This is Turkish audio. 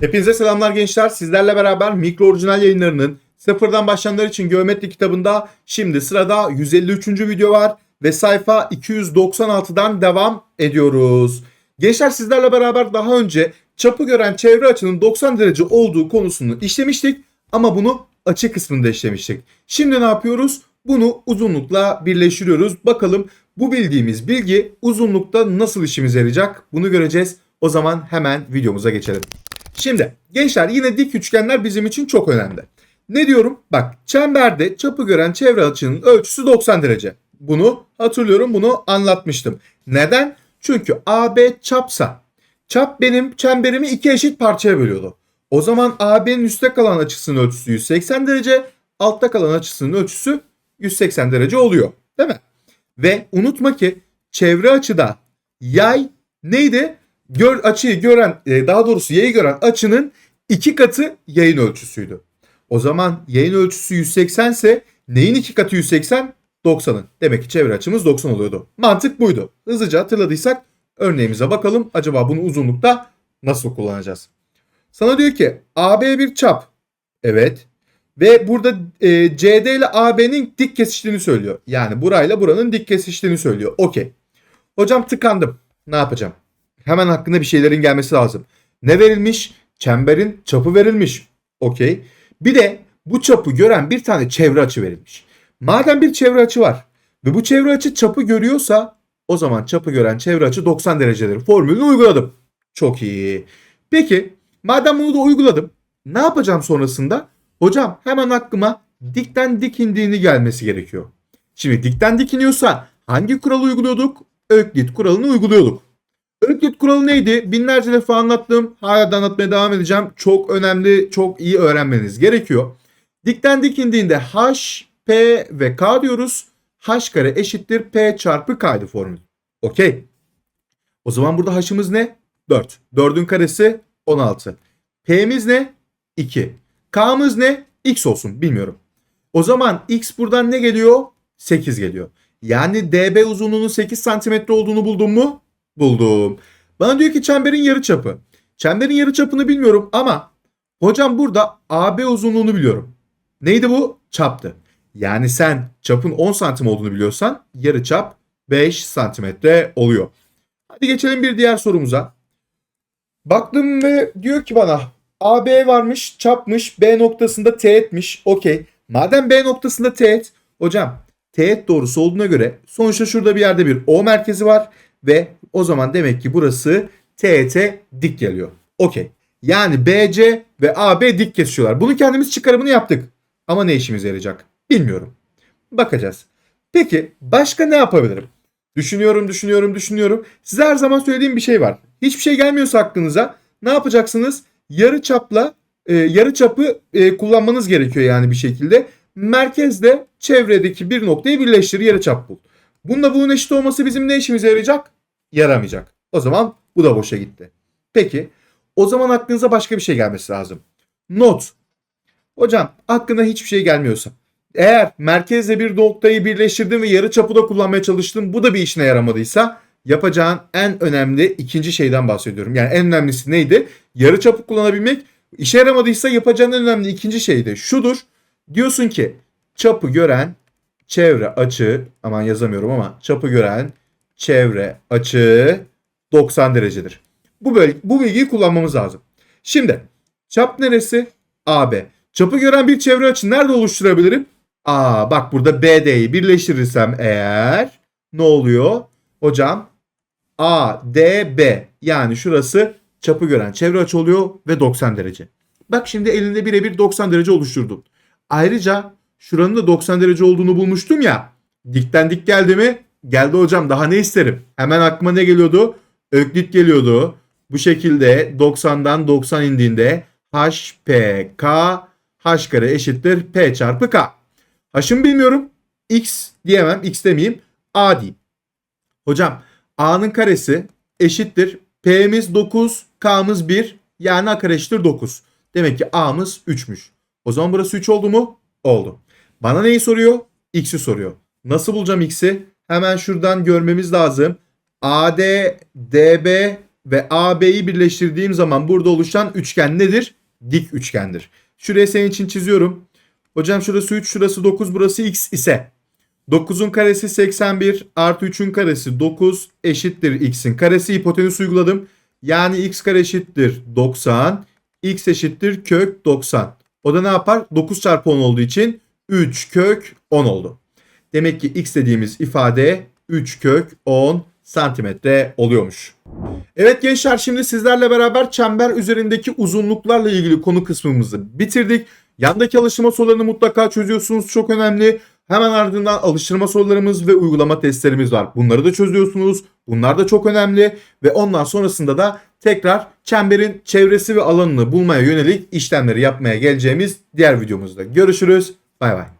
Hepinize selamlar gençler. Sizlerle beraber mikro orijinal yayınlarının sıfırdan başlayanlar için geometri kitabında şimdi sırada 153. video var ve sayfa 296'dan devam ediyoruz. Gençler sizlerle beraber daha önce çapı gören çevre açının 90 derece olduğu konusunu işlemiştik ama bunu açı kısmında işlemiştik. Şimdi ne yapıyoruz? Bunu uzunlukla birleştiriyoruz. Bakalım bu bildiğimiz bilgi uzunlukta nasıl işimize yarayacak? Bunu göreceğiz. O zaman hemen videomuza geçelim. Şimdi gençler yine dik üçgenler bizim için çok önemli. Ne diyorum? Bak çemberde çapı gören çevre açının ölçüsü 90 derece. Bunu hatırlıyorum bunu anlatmıştım. Neden? Çünkü AB çapsa çap benim çemberimi iki eşit parçaya bölüyordu. O zaman AB'nin üstte kalan açısının ölçüsü 180 derece, altta kalan açısının ölçüsü 180 derece oluyor. Değil mi? Ve unutma ki çevre açıda yay neydi? Gör, açıyı gören e, daha doğrusu yayı gören açının iki katı yayın ölçüsüydü. O zaman yayın ölçüsü 180 ise neyin iki katı 180? 90'ın. Demek ki çevre açımız 90 oluyordu. Mantık buydu. Hızlıca hatırladıysak örneğimize bakalım. Acaba bunu uzunlukta nasıl kullanacağız? Sana diyor ki AB bir çap. Evet. Ve burada e, CD ile AB'nin dik kesiştiğini söylüyor. Yani burayla buranın dik kesiştiğini söylüyor. Okey. Hocam tıkandım. Ne yapacağım? Hemen hakkında bir şeylerin gelmesi lazım. Ne verilmiş? Çemberin çapı verilmiş. Okey. Bir de bu çapı gören bir tane çevre açı verilmiş. Madem bir çevre açı var ve bu çevre açı çapı görüyorsa o zaman çapı gören çevre açı 90 derecedir. Formülünü uyguladım. Çok iyi. Peki madem bunu da uyguladım ne yapacağım sonrasında? Hocam hemen aklıma dikten dik indiğini gelmesi gerekiyor. Şimdi dikten dik iniyorsa hangi kuralı uyguluyorduk? Öklit kuralını uyguluyorduk. Öklit kuralı neydi? Binlerce defa anlattım. Hala da anlatmaya devam edeceğim. Çok önemli, çok iyi öğrenmeniz gerekiyor. Dikten dik indiğinde h, p ve k diyoruz. h kare eşittir p çarpı k'ydı formül. Okey. O zaman burada h'ımız ne? 4. 4'ün karesi 16. P'miz ne? 2. K'mız ne? X olsun bilmiyorum. O zaman X buradan ne geliyor? 8 geliyor. Yani DB uzunluğunun 8 santimetre olduğunu buldum mu? Buldum. Bana diyor ki çemberin yarıçapı. Çemberin yarıçapını bilmiyorum ama hocam burada AB uzunluğunu biliyorum. Neydi bu? Çaptı. Yani sen çapın 10 santim olduğunu biliyorsan yarıçap 5 santimetre oluyor. Hadi geçelim bir diğer sorumuza. Baktım ve diyor ki bana AB varmış, çapmış, B noktasında teğetmiş. Okey. Madem B noktasında teğet, hocam teğet doğrusu olduğuna göre sonuçta şurada bir yerde bir O merkezi var ve o zaman demek ki burası teğete dik geliyor. Okey. Yani BC ve AB dik kesişiyorlar. Bunu kendimiz çıkarımını yaptık. Ama ne işimize yarayacak? Bilmiyorum. Bakacağız. Peki başka ne yapabilirim? Düşünüyorum, düşünüyorum, düşünüyorum. Size her zaman söylediğim bir şey var. Hiçbir şey gelmiyorsa aklınıza ne yapacaksınız? Yarı çapla e, yarı çapı e, kullanmanız gerekiyor yani bir şekilde. Merkezde çevredeki bir noktayı birleştir, yarı çap bul. Bununla bunun eşit olması bizim ne işimize yarayacak? Yaramayacak. O zaman bu da boşa gitti. Peki o zaman aklınıza başka bir şey gelmesi lazım. Not. Hocam aklına hiçbir şey gelmiyorsa. Eğer merkezle bir noktayı birleştirdin ve yarı çapı da kullanmaya çalıştın bu da bir işine yaramadıysa yapacağın en önemli ikinci şeyden bahsediyorum. Yani en önemlisi neydi? Yarı çapı kullanabilmek. İşe yaramadıysa yapacağın en önemli ikinci şey de şudur. Diyorsun ki çapı gören çevre açı aman yazamıyorum ama çapı gören çevre açı 90 derecedir. Bu böyle bu bilgiyi kullanmamız lazım. Şimdi çap neresi? AB. Çapı gören bir çevre açı nerede oluşturabilirim? Aa bak burada BD'yi birleştirirsem eğer ne oluyor? Hocam ADB yani şurası çapı gören çevre açı oluyor ve 90 derece. Bak şimdi elinde birebir 90 derece oluşturdum. Ayrıca şuranın da 90 derece olduğunu bulmuştum ya. Dikten dik geldi mi? Geldi hocam daha ne isterim? Hemen aklıma ne geliyordu? Öklit geliyordu. Bu şekilde 90'dan 90 indiğinde HPK H kare eşittir P çarpı K. H'ımı bilmiyorum. X diyemem. X demeyeyim. A diyeyim. Hocam A'nın karesi eşittir. P'miz 9, K'mız 1. Yani A kare eşittir 9. Demek ki A'mız 3'müş. O zaman burası 3 oldu mu? Oldu. Bana neyi soruyor? X'i soruyor. Nasıl bulacağım X'i? Hemen şuradan görmemiz lazım. AD, DB ve AB'yi birleştirdiğim zaman burada oluşan üçgen nedir? Dik üçgendir. Şuraya senin için çiziyorum. Hocam şurası 3, şurası 9, burası x ise 9'un karesi 81 artı 3'ün karesi 9 eşittir x'in karesi hipotenüs uyguladım. Yani x kare eşittir 90, x eşittir kök 90. O da ne yapar? 9 çarpı 10 olduğu için 3 kök 10 oldu. Demek ki x dediğimiz ifade 3 kök 10 santimetre oluyormuş. Evet gençler şimdi sizlerle beraber çember üzerindeki uzunluklarla ilgili konu kısmımızı bitirdik. Yandaki alıştırma sorularını mutlaka çözüyorsunuz çok önemli. Hemen ardından alıştırma sorularımız ve uygulama testlerimiz var. Bunları da çözüyorsunuz. Bunlar da çok önemli ve ondan sonrasında da tekrar çemberin çevresi ve alanını bulmaya yönelik işlemleri yapmaya geleceğimiz diğer videomuzda görüşürüz. Bay bay.